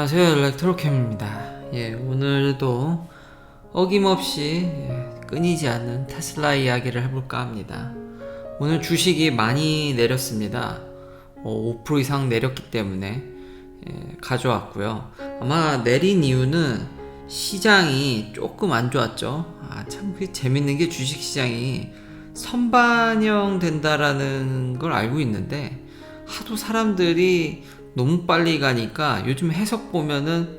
안녕하세요 일렉트로캠입니다. 예 오늘도 어김없이 예, 끊이지 않는 테슬라 이야기를 해볼까 합니다. 오늘 주식이 많이 내렸습니다. 어, 5% 이상 내렸기 때문에 예, 가져왔고요. 아마 내린 이유는 시장이 조금 안 좋았죠. 아참 재밌는 게 주식시장이 선반영 된다라는 걸 알고 있는데 하도 사람들이 너무 빨리 가니까 요즘 해석 보면은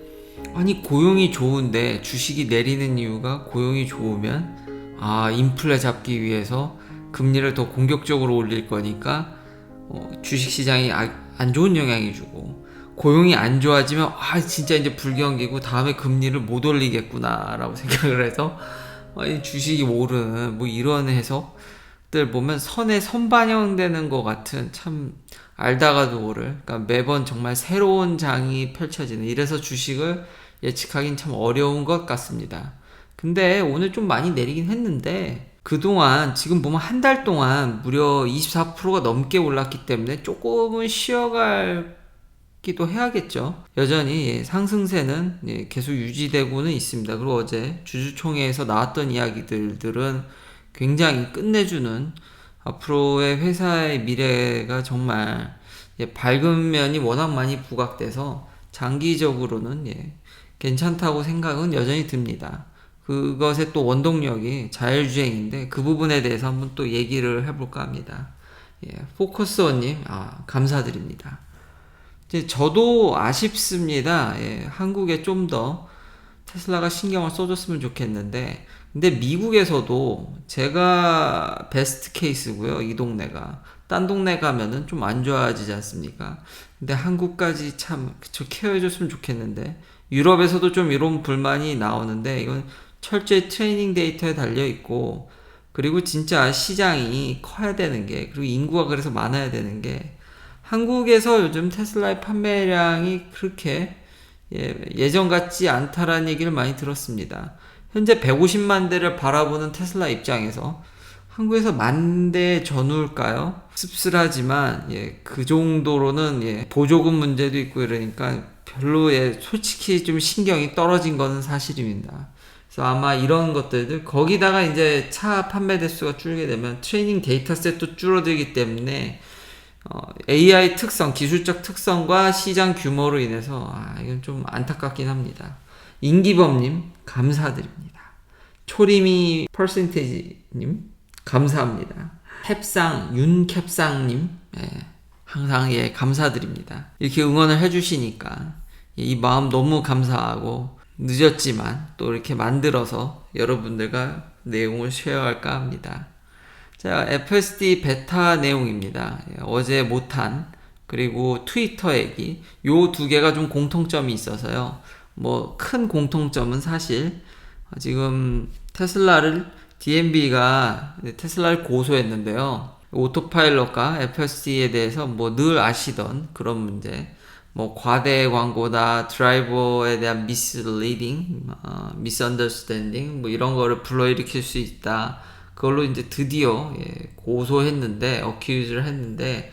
아니 고용이 좋은데 주식이 내리는 이유가 고용이 좋으면 아 인플레 잡기 위해서 금리를 더 공격적으로 올릴 거니까 어, 주식 시장이 아, 안 좋은 영향이 주고 고용이 안 좋아지면 아 진짜 이제 불경기고 다음에 금리를 못 올리겠구나라고 생각을 해서 아니 주식이 오르는 뭐 이런 해석들 보면 선에 선반영되는 것 같은 참 알다가도 모를 그러니까 매번 정말 새로운 장이 펼쳐지는 이래서 주식을 예측하긴 참 어려운 것 같습니다. 근데 오늘 좀 많이 내리긴 했는데 그동안 지금 보면 한 달 동안 무려 24%가 넘게 올랐기 때문에 조금은 쉬어갈 기도 해야겠죠. 여전히 예, 상승세는 예, 계속 유지되고는 있습니다. 그리고 어제 주주총회에서 나왔던 이야기들들은 굉장히 끝내주는 앞으로의 회사의 미래가 정말 예, 밝은 면이 워낙 많이 부각돼서 장기적으로는 예, 괜찮다고 생각은 여전히 듭니다. 그것의 또 원동력이 자율주행인데 그 부분에 대해서 한번 또 얘기를 해볼까 합니다. 예, 포커스원님, 아, 감사드립니다. 이제 저도 아쉽습니다. 예, 한국에 좀 더 테슬라가 신경을 써줬으면 좋겠는데, 근데 미국에서도 제가 베스트 케이스고요. 이 동네가. 딴 동네 가면은 좀 안 좋아지지 않습니까? 근데 한국까지 참, 저 케어해줬으면 좋겠는데, 유럽에서도 좀 이런 불만이 나오는데, 이건 철저히 트레이닝 데이터에 달려 있고, 그리고 진짜 시장이 커야 되는 게, 그리고 인구가 그래서 많아야 되는 게, 한국에서 요즘 테슬라의 판매량이 그렇게 예, 예전 같지 않다라는 얘기를 많이 들었습니다. 현재 150만 대를 바라보는 테슬라 입장에서 한국에서 만 대 전후일까요? 씁쓸하지만 예, 그 정도로는 예, 보조금 문제도 있고 이러니까 별로 예, 솔직히 좀 신경이 떨어진 거는 사실입니다. 그래서 아마 이런 것들 거기다가 이제 차 판매 대수가 줄게 되면 트레이닝 데이터 셋도 줄어들기 때문에 어, AI 특성, 기술적 특성과 시장 규모로 인해서 아, 이건 좀 안타깝긴 합니다. 인기범님 감사드립니다. 초리미 퍼센테이지님 감사합니다. 캡상 윤캡상님 예, 항상 예 감사드립니다. 이렇게 응원을 해주시니까 이 마음 너무 감사하고 늦었지만 또 이렇게 만들어서 여러분들과 내용을 쉐어할까 합니다. 자, FSD 베타 내용입니다. 예, 어제 못한 그리고 트위터 얘기 요 두 개가 좀 공통점이 있어서요. 뭐 큰 공통점은 사실 지금 테슬라를 DMB가 테슬라를 고소했는데요. 오토파일럿과 FSD에 대해서 뭐 늘 아시던 그런 문제. 뭐 과대 광고다, 드라이버에 대한 미스리딩, 어, 미스언더스탠딩 뭐 이런 거를 불러일으킬 수 있다. 그걸로 이제 드디어 예, 고소했는데 어큐즈를 했는데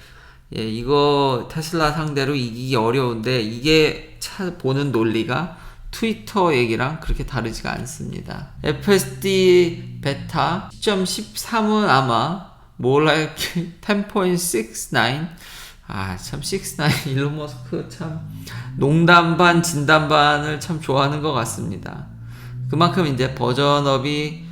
예, 이거 테슬라 상대로 이기기 어려운데 이게 차 보는 논리가 트위터 얘기랑 그렇게 다르지가 않습니다. FSD 베타 10.13은 아마 like 10.69 아, 참, 69, 일론 머스크 참, 농담 반, 진담 반을 참 좋아하는 것 같습니다. 그만큼 이제 버전업이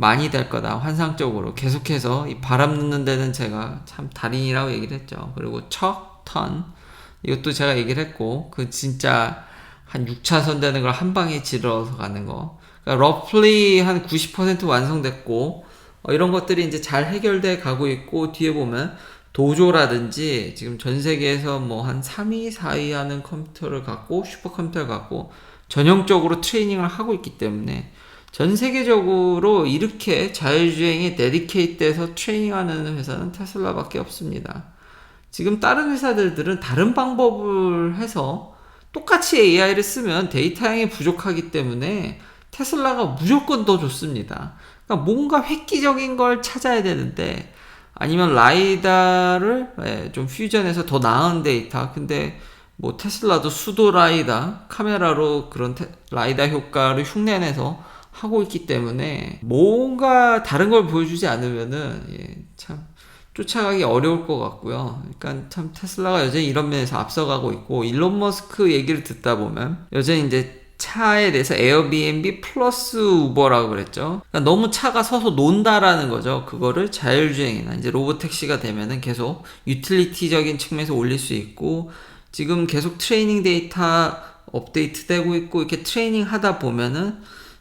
많이 될 거다, 환상적으로. 계속해서 이 바람 넣는 데는 제가 참 달인이라고 얘기를 했죠. 그리고 척, 턴, 이것도 제가 얘기를 했고, 그 진짜 한 6차선 되는 걸 한 방에 질러서 가는 거. 그러니까 러플리 한 90% 완성됐고, 어, 이런 것들이 이제 잘 해결돼 가고 있고, 뒤에 보면 도조라든지 지금 전 세계에서 뭐 한 3위, 4위 하는 컴퓨터를 갖고 슈퍼컴퓨터를 갖고 전형적으로 트레이닝을 하고 있기 때문에 전 세계적으로 이렇게 자율주행에 데디케이트해서 트레이닝하는 회사는 테슬라밖에 없습니다. 지금 다른 회사들은 다른 방법을 해서 똑같이 AI를 쓰면 데이터 양이 부족하기 때문에 테슬라가 무조건 더 좋습니다. 그러니까 뭔가 획기적인 걸 찾아야 되는데 아니면 라이다를 예, 좀 퓨전해서 더 나은 데이터. 근데 뭐 테슬라도 수도 라이다 카메라로 그런 테- 라이다 효과를 흉내내서 하고 있기 때문에 뭔가 다른 걸 보여주지 않으면은 예, 참 쫓아가기 어려울 것 같고요. 그러니까 참 테슬라가 여전히 이런 면에서 앞서가고 있고 일론 머스크 얘기를 듣다 보면 여전히 이제 차에 대해서 에어비앤비 플러스 우버라고 그랬죠. 그러니까 너무 차가 서서 논다라는 거죠. 그거를 자율주행이나 이제 로보택시가 되면은 계속 유틸리티적인 측면에서 올릴 수 있고 지금 계속 트레이닝 데이터 업데이트 되고 있고 이렇게 트레이닝 하다 보면은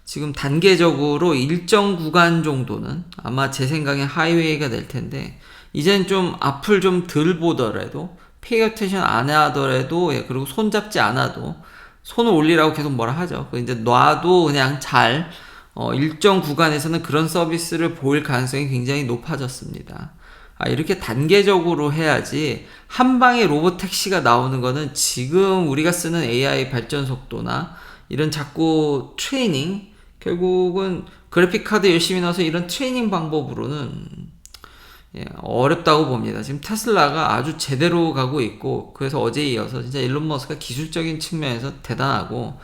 지금 단계적으로 일정 구간 정도는 아마 제 생각엔 하이웨이가 될 텐데 이젠 좀 앞을 좀 덜 보더라도 페이 어텐션 안 하더라도 예, 그리고 손 잡지 않아도 손을 올리라고 계속 뭐라 하죠. 그 이제 놔도 그냥 잘 어, 일정 구간에서는 그런 서비스를 보일 가능성이 굉장히 높아졌습니다. 아, 이렇게 단계적으로 해야지 한 방에 로봇 택시가 나오는 거는 지금 우리가 쓰는 AI 발전 속도나 이런 자꾸 트레이닝 결국은 그래픽 카드 열심히 넣어서 이런 트레이닝 방법으로는 예, 어렵다고 봅니다. 지금 테슬라가 아주 제대로 가고 있고 그래서 어제 이어서 진짜 일론 머스크가 기술적인 측면에서 대단하고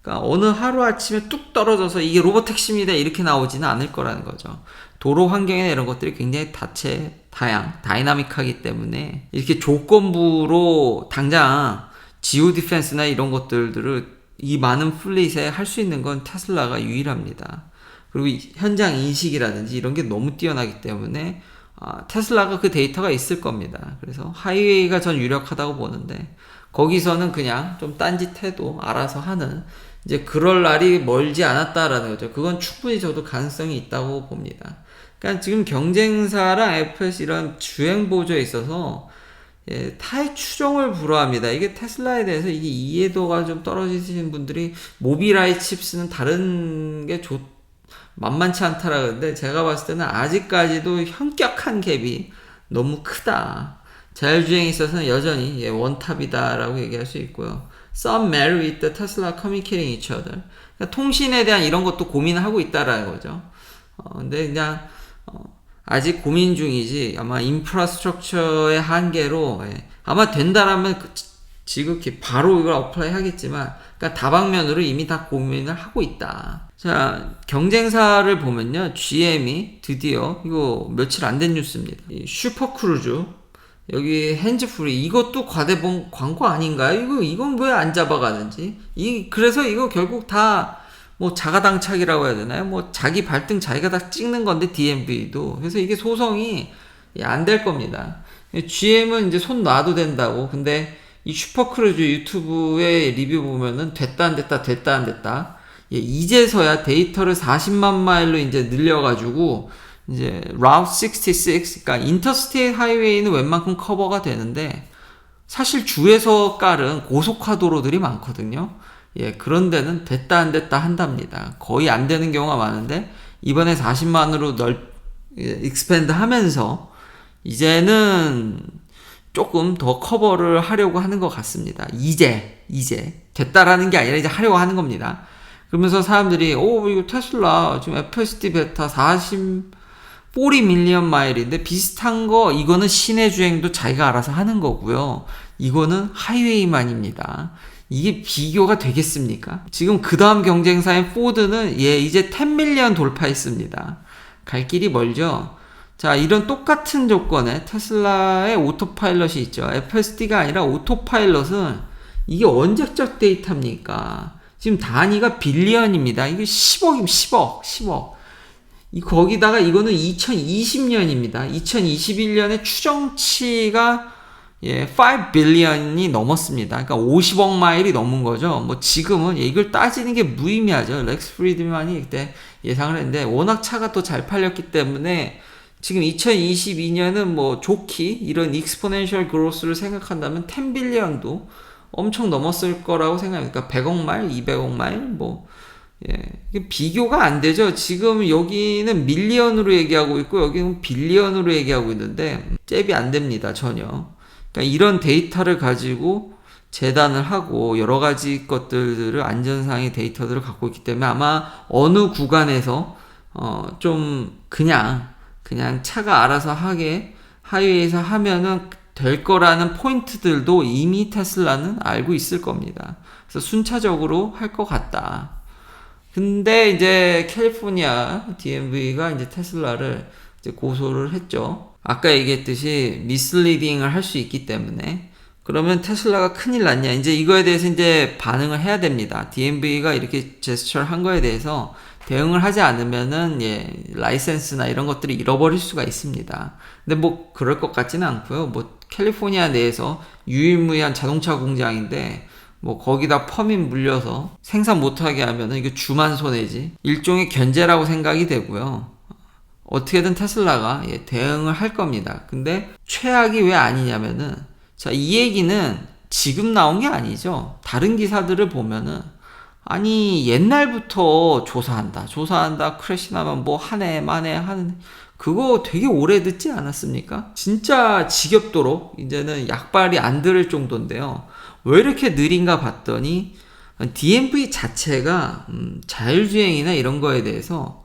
그러니까 어느 하루 아침에 뚝 떨어져서 이게 로봇 택시입니다 이렇게 나오지는 않을 거라는 거죠. 도로 환경이나 이런 것들이 굉장히 다채 다양 다이나믹하기 때문에 이렇게 조건부로 당장 지오 디펜스나 이런 것들을 이 많은 플릿에 할 수 있는 건 테슬라가 유일합니다. 그리고 이 현장 인식이라든지 이런 게 너무 뛰어나기 때문에 아, 테슬라가 그 데이터가 있을 겁니다. 그래서 하이웨이가 전 유력하다고 보는데 거기서는 그냥 좀 딴짓해도 알아서 하는 이제 그럴 날이 멀지 않았다라는 거죠. 그건 충분히 저도 가능성이 있다고 봅니다. 그러니까 지금 경쟁사랑 FS 이런 주행 보조에 있어서 예, 타의 추종을 불허합니다. 이게 테슬라에 대해서 이게 이해도가 좀 떨어지시는 분들이 모비라이 칩스는 다른 게 좋, 만만치 않다라 그러는데 제가 봤을 때는 아직까지도 현격한 갭이 너무 크다. 자율주행에 있어서는 여전히 예, 원탑이다라고 얘기할 수 있고요. Some marry with the Tesla communicating each other. 그러니까 통신에 대한 이런 것도 고민을 하고 있다라는 거죠. 어, 근데 그냥 어, 아직 고민 중이지 아마 인프라스트럭처의 한계로 예, 아마 된다라면 그 지- 지극히 바로 이걸 어플라이 하겠지만 그러니까 다방면으로 이미 다 고민을 하고 있다. 자 경쟁사를 보면요 GM이 드디어 이거 며칠 안 된 뉴스입니다. 이 슈퍼크루즈 여기 핸즈프리 이것도 과대봉 광고 아닌가요? 이거 이건 왜 안 잡아가는지 이 그래서 이거 결국 다 뭐 자가당착이라고 해야 되나요? 뭐 자기 발등 자기가 다 찍는 건데 DMV도 그래서 이게 소송이 안 될 겁니다. GM은 이제 손 놔도 된다고 근데 이 슈퍼크루즈 유튜브에 리뷰 보면은 됐다 안 됐다 됐다 안 됐다 예, 이제서야 데이터를 40만 마일로 이제 늘려가지고 이제 라우트 66 그러니까 인터스테이트 하이웨이는 웬만큼 커버가 되는데 사실 주에서 깔은 고속화 도로들이 많거든요. 예, 그런 데는 됐다 안 됐다 한답니다. 거의 안 되는 경우가 많은데 이번에 40만으로 넓 익스펜드 하면서 이제는 조금 더 커버를 하려고 하는 것 같습니다. 이제 이제 됐다라는 게 아니라 이제 하려고 하는 겁니다. 그러면서 사람들이 오 이거 테슬라 지금 FSD 베타 40 40 밀리언 마일인데 비슷한 거 이거는 시내 주행도 자기가 알아서 하는 거고요. 이거는 하이웨이만입니다. 이게 비교가 되겠습니까? 지금 그 다음 경쟁사인 포드는 예 이제 10 밀리언 돌파했습니다. 갈 길이 멀죠. 자 이런 똑같은 조건에 테슬라의 오토파일럿이 있죠. FSD가 아니라 오토파일럿은 이게 언제적 데이터입니까? 지금 단위가 빌리언입니다. 이게 10억이면 10억, 10억. 이 거기다가 이거는 2020년입니다. 2021년에 추정치가 예, 5 빌리언이 넘었습니다. 그러니까 50억 마일이 넘은 거죠. 뭐 지금은 예, 이걸 따지는 게 무의미하죠. 렉스 프리드만이 그때 예상을 했는데 워낙 차가 또 잘 팔렸기 때문에 지금 2022년은 뭐 좋기 이런 익스포넨셜 그로스를 생각한다면 10 빌리언도 엄청 넘었을 거라고 생각합니다. 그러니까 100억 마일, 200억 마일 뭐 예, 비교가 안 되죠. 지금 여기는 밀리언으로 얘기하고 있고 여기는 빌리언으로 얘기하고 있는데 잽이 안 됩니다. 전혀. 그러니까 이런 데이터를 가지고 재단을 하고 여러 가지 것들을 안전상의 데이터들을 갖고 있기 때문에 아마 어느 구간에서 어 좀 그냥 그냥 차가 알아서 하게 하이웨이에서 하면은 될 거라는 포인트들도 이미 테슬라는 알고 있을 겁니다. 그래서 순차적으로 할 것 같다. 근데 이제 캘리포니아 DMV가 이제 테슬라를 이제 고소를 했죠. 아까 얘기했듯이 미슬리딩을 할 수 있기 때문에 그러면 테슬라가 큰일 났냐. 이제 이거에 대해서 이제 반응을 해야 됩니다. DMV가 이렇게 제스처를 한 거에 대해서 대응을 하지 않으면은 예, 라이센스나 이런 것들이 잃어버릴 수가 있습니다. 근데 뭐 그럴 것 같지는 않고요. 뭐 캘리포니아 내에서 유일무이한 자동차 공장인데 뭐 거기다 퍼민 물려서 생산 못하게 하면은 이거 주만 손해지. 일종의 견제라고 생각이 되고요. 어떻게든 테슬라가 예, 대응을 할 겁니다. 근데 최악이 왜 아니냐면은 자, 이 얘기는 지금 나온 게 아니죠. 다른 기사들을 보면은 아니 옛날부터 조사한다 조사한다 크래시 나면 뭐 한 해 만에 하는 그거 되게 오래 듣지 않았습니까? 진짜 지겹도록 이제는 약발이 안 들을 정도인데요. 왜 이렇게 느린가 봤더니 DMV 자체가 음, 자율주행이나 이런 거에 대해서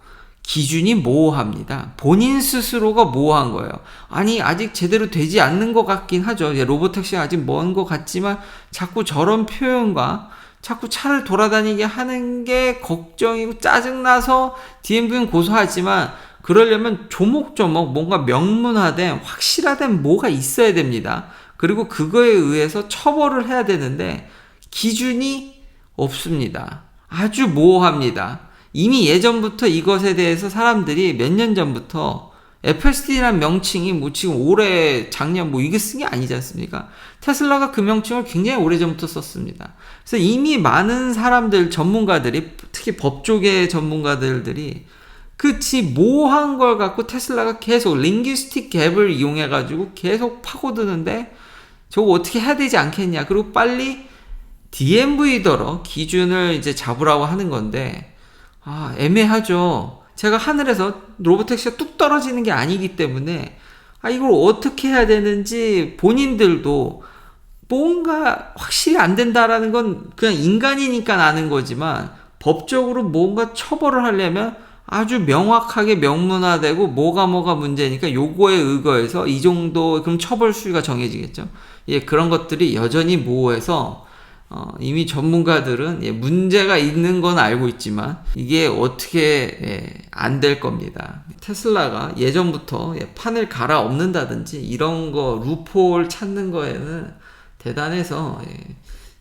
기준이 모호합니다. 본인 스스로가 모호한 거예요. 아니, 아직 제대로 되지 않는 것 같긴 하죠. 로보택시가 아직 먼 것 같지만 자꾸 저런 표현과 자꾸 차를 돌아다니게 하는 게 걱정이고 짜증나서 DMV는 고소하지만 그러려면 조목조목 뭔가 명문화된 확실화된 뭐가 있어야 됩니다. 그리고 그거에 의해서 처벌을 해야 되는데 기준이 없습니다. 아주 모호합니다. 이미 예전부터 이것에 대해서 사람들이 몇 년 전부터 FSD라는 명칭이 뭐 지금 올해 작년 뭐 이게 쓴 게 아니지 않습니까? 테슬라가 그 명칭을 굉장히 오래 전부터 썼습니다. 그래서 이미 많은 사람들 전문가들이 특히 법조계 전문가들들이 그치 모호한 걸 갖고 테슬라가 계속 링기스틱 갭을 이용해 가지고 계속 파고드는데 저거 어떻게 해야 되지 않겠냐 그리고 빨리 DMV더러 기준을 이제 잡으라고 하는 건데 아 애매하죠 제가 하늘에서 로보택시가 뚝 떨어지는 게 아니기 때문에 아 이걸 어떻게 해야 되는지 본인들도 뭔가 확실히 안 된다라는 건 그냥 인간이니까 아는 거지만 법적으로 뭔가 처벌을 하려면 아주 명확하게 명문화되고 뭐가 뭐가 문제니까 요거에 의거해서 이 정도 그럼 처벌 수위가 정해지겠죠. 예, 그런 것들이 여전히 모호해서 어, 이미 전문가들은 예, 문제가 있는 건 알고 있지만 이게 어떻게 예, 안될 겁니다. 테슬라가 예전부터 예, 판을 갈아 엎는다든지 이런 거 루폴 찾는 거에는 대단해서 예,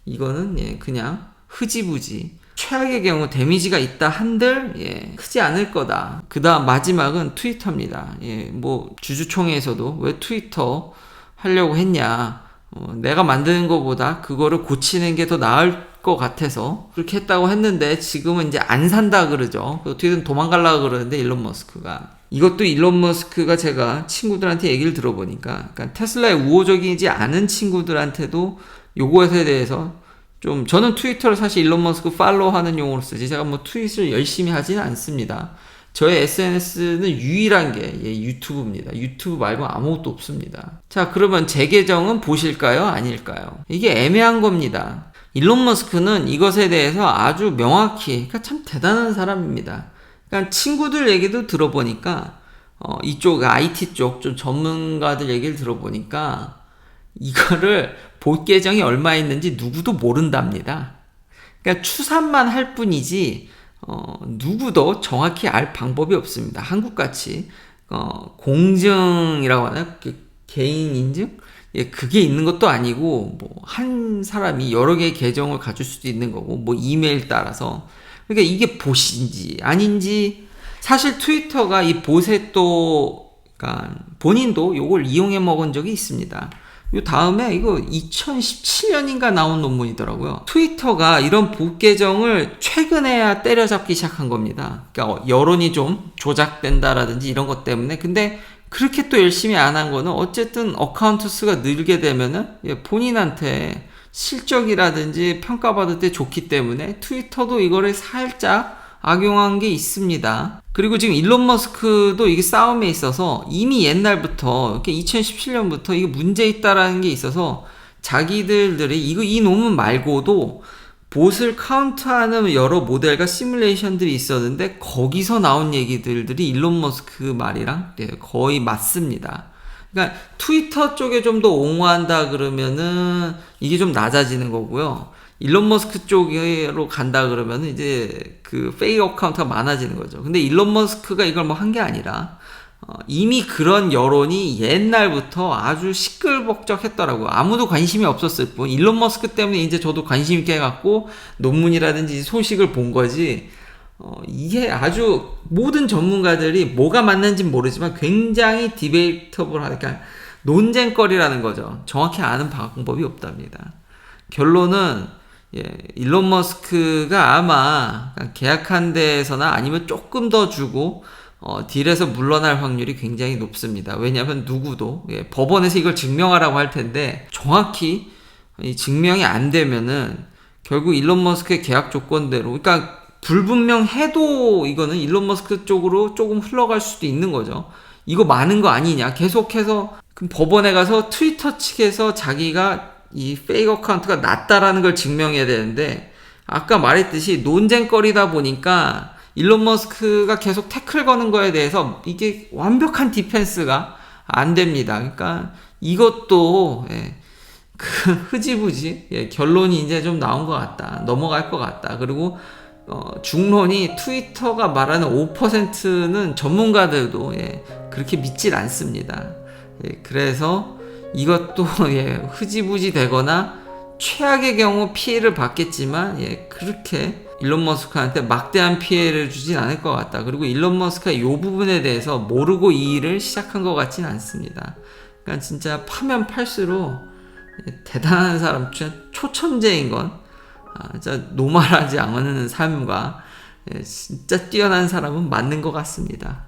이거는 예, 그냥 흐지부지 최악의 경우 데미지가 있다 한들 예, 크지 않을 거다. 그다음 마지막은 트위터입니다. 예, 뭐 주주총회에서도 왜 트위터 하려고 했냐? 어, 내가 만드는 것보다 그거를 고치는 게 더 나을 것 같아서 그렇게 했다고 했는데 지금은 이제 안 산다 그러죠. 어떻게든 도망갈라 그러는데 일론 머스크가 이것도 일론 머스크가 제가 친구들한테 얘기를 들어보니까 그러니까 테슬라에 우호적이지 않은 친구들한테도 요것에 대해서 좀 저는 트위터를 사실 일론 머스크 팔로우하는 용어로 쓰지 제가 뭐 트윗을 열심히 하지는 않습니다. 저의 SNS는 유일한 게 예, 유튜브입니다. 유튜브 말고 아무것도 없습니다. 자, 그러면 제 계정은 보실까요? 아닐까요? 이게 애매한 겁니다. 일론 머스크는 이것에 대해서 아주 명확히, 그러니까 참 대단한 사람입니다. 그러니까 친구들 얘기도 들어보니까, 어, 이쪽 IT 쪽 좀 전문가들 얘기를 들어보니까, 이거를 볼 계정이 얼마 있는지 누구도 모른답니다. 그러니까 추산만 할 뿐이지 어, 누구도 정확히 알 방법이 없습니다. 한국같이 어, 공증이라고 하나요? 그 개인 인증? 예, 그게 있는 것도 아니고 뭐 한 사람이 여러 개의 계정을 가질 수도 있는 거고 뭐 이메일 따라서 그러니까 이게 보신지 아닌지 사실 트위터가 이 보세 또 그러니까 본인도 요걸 이용해 먹은 적이 있습니다. 요 다음에 이거 2017년인가 나온 논문이더라고요. 트위터가 이런 복 계정을 최근에야 때려잡기 시작한 겁니다. 그러니까 여론이 좀 조작된다라든지 이런 것 때문에 근데 그렇게 또 열심히 안 한 거는 어쨌든 어카운트 수가 늘게 되면은 예, 본인한테 실적이라든지 평가받을 때 좋기 때문에 트위터도 이거를 살짝 악용한 게 있습니다. 그리고 지금 일론 머스크도 이게 싸움에 있어서 이미 옛날부터 이렇게 2017년부터 이게 문제 있다라는 게 있어서 자기들들이 이거 이 논문 말고도 봇을 카운트하는 여러 모델과 시뮬레이션들이 있었는데 거기서 나온 얘기들이 일론 머스크 말이랑 네, 거의 맞습니다. 그러니까 트위터 쪽에 좀 더 옹호한다 그러면은 이게 좀 낮아지는 거고요. 일론 머스크 쪽으로 간다 그러면 은 이제 그 페이크 어카운트가 많아지는 거죠. 근데 일론 머스크가 이걸 뭐 한 게 아니라 어, 이미 그런 여론이 옛날부터 아주 시끌벅적했더라고요. 아무도 관심이 없었을 뿐 일론 머스크 때문에 이제 저도 관심 있게 해갖고 논문이라든지 소식을 본 거지. 어, 이게 아주 모든 전문가들이 뭐가 맞는지 모르지만 굉장히 디베이터블하니까 그러니까 논쟁거리라는 거죠. 정확히 아는 방법이 없답니다. 결론은 예, 일론 머스크가 아마 계약한 데에서나 아니면 조금 더 주고 어, 딜에서 물러날 확률이 굉장히 높습니다. 왜냐하면 누구도 예, 법원에서 이걸 증명하라고 할 텐데 정확히 이 증명이 안 되면은 결국 일론 머스크의 계약 조건대로 그러니까 불분명해도 이거는 일론 머스크 쪽으로 조금 흘러갈 수도 있는 거죠. 이거 많은 거 아니냐? 계속해서 그럼 법원에 가서 트위터 측에서 자기가 이 페이크 어카운트가 낮다라는 걸 증명해야 되는데 아까 말했듯이 논쟁거리다 보니까 일론 머스크가 계속 태클 거는 거에 대해서 이게 완벽한 디펜스가 안 됩니다. 그러니까 이것도 예, 그 흐지부지 예, 결론이 이제 좀 나온 것 같다. 넘어갈 것 같다. 그리고 어, 중론이 트위터가 말하는 5%는 전문가들도 예, 그렇게 믿질 않습니다. 예, 그래서 이것도 예, 흐지부지 되거나 최악의 경우 피해를 받겠지만 예, 그렇게 일론 머스크한테 막대한 피해를 주진 않을 것 같다. 그리고 일론 머스크가 이 부분에 대해서 모르고 이 일을 시작한 것 같진 않습니다. 그러니까 진짜 파면 팔수록 예, 대단한 사람, 초천재인 건 아, 진짜 노말하지 않은 삶과 예, 진짜 뛰어난 사람은 맞는 것 같습니다.